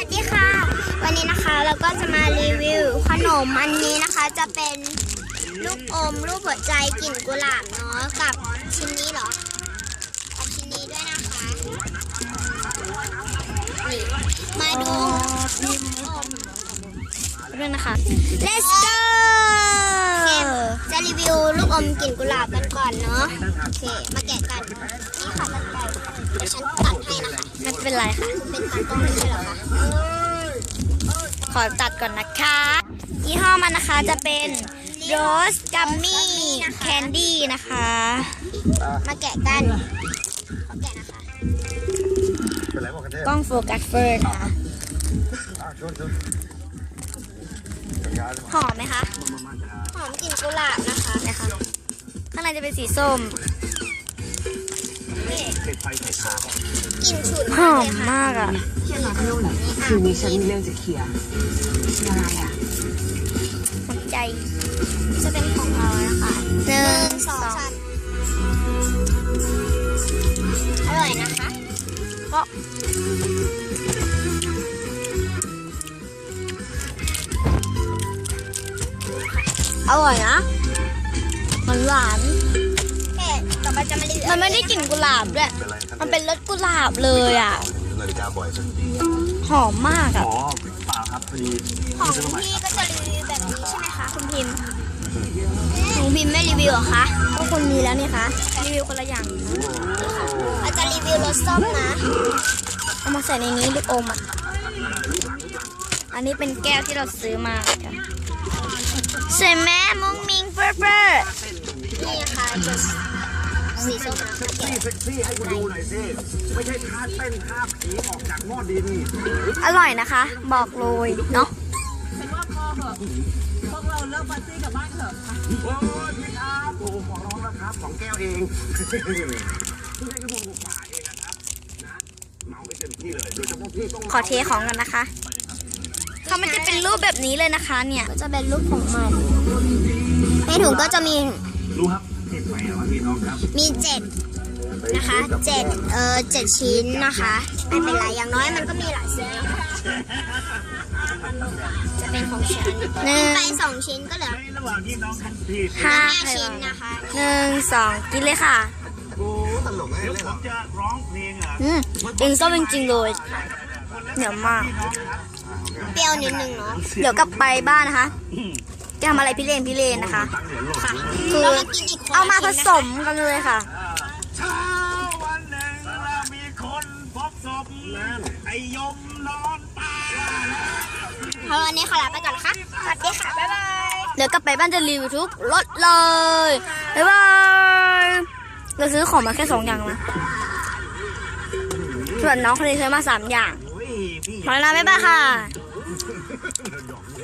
สวัสดีค่ะ วันนี้นะคะเราก็จะมารีวิวขนมอันนี้นะคะจะเป็นลูกอมรูปหัวใจกลิ่นกุหลาบเนาะกับชิ้นนี้เหรอกับชิ้นนี้ด้วยนะคะนี่มาดูลูกอมด้วยนะคะ Let's go จะรีวิวลูกอมกลิ่นกุหลาบกันก่อนเนาะโอเคมาแกะกันนี่ค่ะตัดไปเดี๋ยวฉันตัดให้นะคะ ไม่เป็นไรค่ะ เป็นตากล้องไม่ใช่เหรอคะขอตัดก่อนนะคะ ยี่ห้อมันนะคะจะเป็น Rose Gummy Candy นะคะ มาแกะกันขอแกะนะคะเป็นไรบอกกันเทพกล้องโฟกัสเฟิร์นค่ะอะชวนชวนจัดการเลยหอมไหมคะ หอมกลิ่นกุหลาบนะคะนะคะ ข้างในจะเป็นสีส้ม นี่ติดไฟใส่ขากลิ่นฉุนหมาอกเลมยค่ะมากอะคืนนี้ฉันมีเรื่องจะเคลียร์อะไรอะหัวใจ จะเป็นของเรานะคะหนึ่งสสอองงสามอร่อยนะคะก็อร่อยนะ มันหวานแกะต่อไปจะมารีวิวมันไม่ได้กลิ่นกุหลาบด้วยเป็นไรครับมันเป็นรสกุหลาบเลยอะนาฬิกาบ่อยจังหอมมากอะอ๋อเปล่าครับพอดีของพี่ก็จะรีวิวแบบนี้ใช่ไหมคะคุณพิมพ์ของพิมพ์ไม่รีวิวเหรอคะก็คนมีแล้วนี่คะรีวิวคนละอย่างเราจะรีวิวรสส้มนะเอามาใส่ในนี้ลูกอมอะอันนี้เป็นแก้วที่เราซื้อมาค่ะสวยไหมมุ้งมิงเปอร์เปอร์นี่นะคะจะ สีส้มนะมาแกะเซ็กซี่ให้กูดูหน่อยสิไม่ใช่ท่าเต้นท่าผีออกจากหม้อดินอร่อยนะคะ บอกเลยเนาะโอ้ยพี่ครับโอ้ขอร้องแล้วครับสองแก้วเองพี่ให้กระบอกฝ่าเองนะครับนะเมาไม่เต็มที่เลยโดยเฉพาะพี่ต้องขอเทของกันนะคะเขามันจะเป็นรูปแบบนี้เลยนะคะ เนี่ยก็จะเป็นรูปของมันในถุงก็จะมีรู้ครับ เทปไปแล้วพี่น้องครับมีเจ็ดนะคะเจ็ดเออเจ็ดชิ้นนะคะไม่เป็นไรอย่างน้อยมันก็มีหลายชิ้นนะคะจะเป็นของฉันหนึ่งไปสองชิ้นก็เหลือในระหว่างที่น้องคันพี่ห้าห้าชิ้นนะคะหนึ่งสองกินเลยค่ะโอ้ตลกเลยเลยเหรอจะร้องเพลงอะอืมเองส้มจริงๆเลยเหนียวมาก เปรี้ยวนิดนึงเนาะเดี๋ยวกลับไปบ้านนะคะ จะทำอะไรพี่เลนพี่เลนนะคะค่ะคือเรามากินอีกคนเอามาผละชิ้นนะคะสมกันเลยค่ะเช้าวันหนึ่งเรามีคนพบศพไอ้ยมนอนตายเพราะวันนี้ขอลาไปก่อนนะคะสวัสดีค่ะบ๊ายบายเดี๋ยวกลับไปบ้านจะรีวิวทุกรถเลยบ๊ายบายเราซื้อของมาแค่สองอย่างนะส่วนน้องคนนี้ซื้อมาสามอย่างโอ้ยพี่พอแล้วนะบ๊ายบายค่ะเ